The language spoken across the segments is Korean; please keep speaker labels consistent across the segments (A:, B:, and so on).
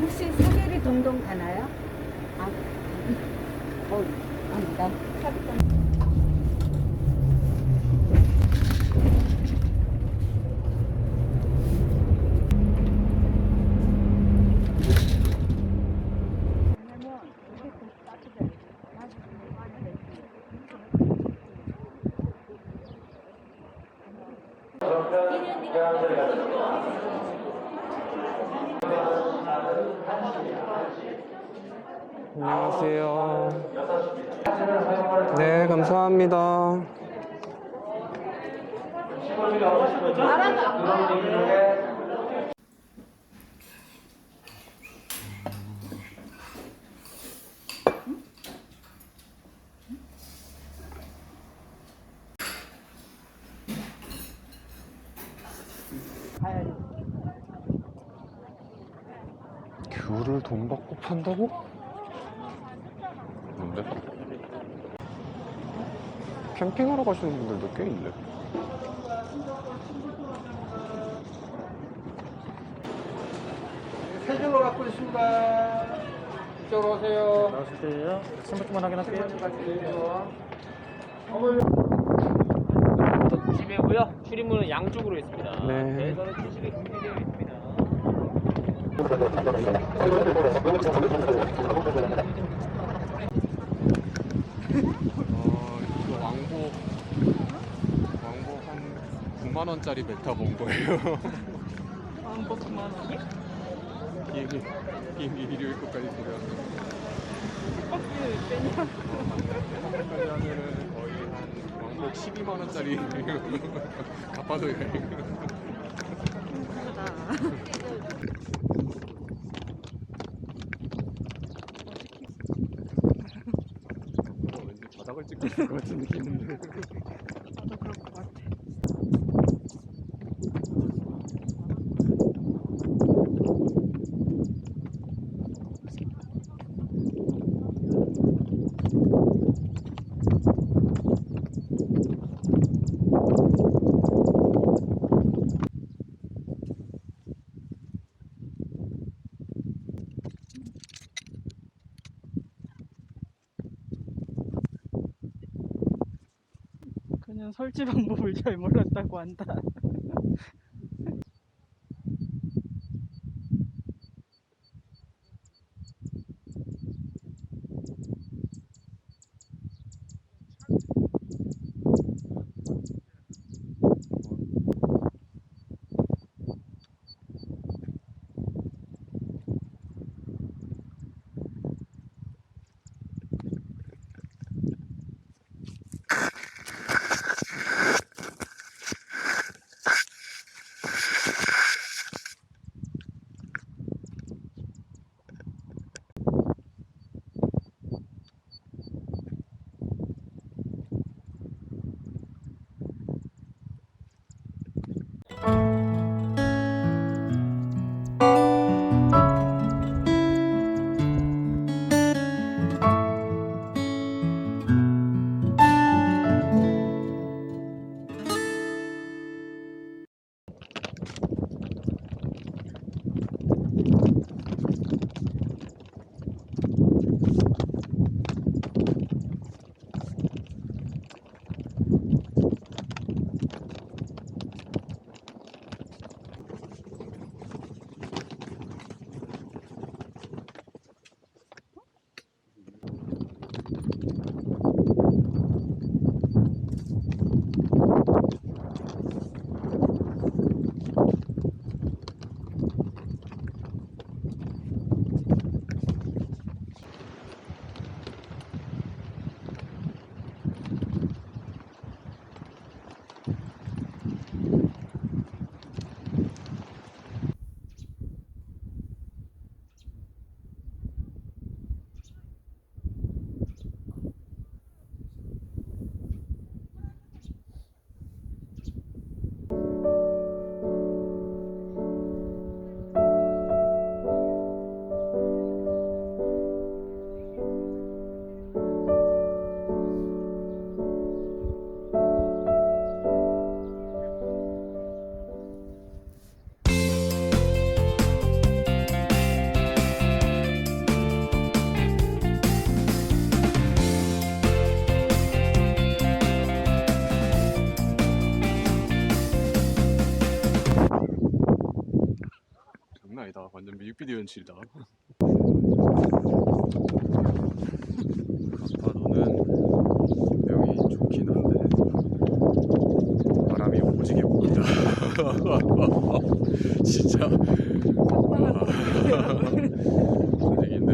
A: 혹시 사계리 동동 가나요? 아, 어, 아니다.
B: 안녕하세요. 네, 감사합니다. 귤을 돈 받고 판다고? 뭔데? 캠핑하러 가시는 분들도 꽤 있네.
C: 세 줄로 갖고 있습니다. 이쪽으로 오세요.
D: 나왔을 때요. 선물만 확인할게요.
E: 조심 해고요. 출입문은 양쪽으로 있습니다.
B: 네.
E: 배에서는 출입이 금지되어 있습니다.
B: 어, 이거 왕복 왕복 한 9만 원짜리 배 타고 온 거예요.
E: 왕복 9만 원이?
B: 비행기 비행기 일요일 끝까지 들어요. 까지 하면은 거의 한 왕복 12만 원짜리 여행. 어, 왠지 바닥을 찍고 있을 것 같은 느낌인데.
F: 그냥 설치 방법을 잘 몰랐다고 한다.
B: 아니다. 완전 뮤직비디오 연출이다. 가파도는 여기 좋긴 한데 바람이 오지게 옵니다. 진짜 오지긴데.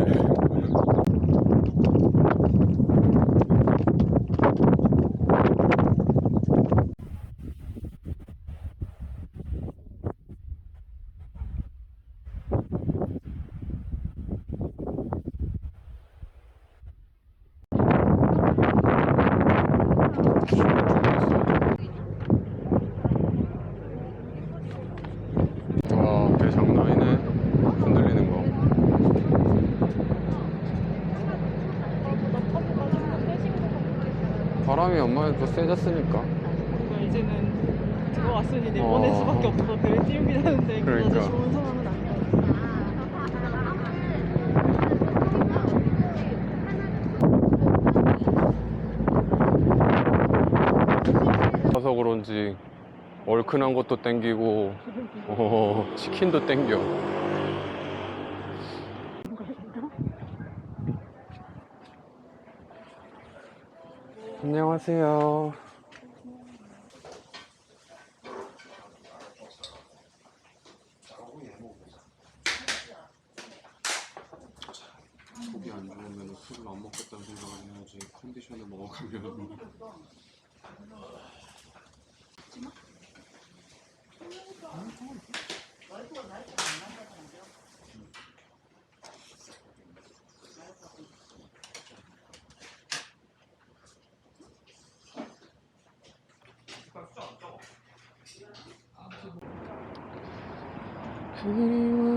B: 와, 배 장난 아니네. 흔들리는 거. 바람이 또 세졌으니까.
F: 뭔가 이제는 들어왔으니
B: 어.
F: 내보낼 수밖에 없어. 배를 띄우긴 하는데
B: 그러니까.
F: 좋은 상황은 아니야.
B: 커서 그런지 얼큰한 것도 땡기고 어, 치킨도 땡겨. 안녕하세요. 속이 안 좋으면 술을 안 먹겠다는 생각을 해야지 컨디션을 먹어가면 그리워는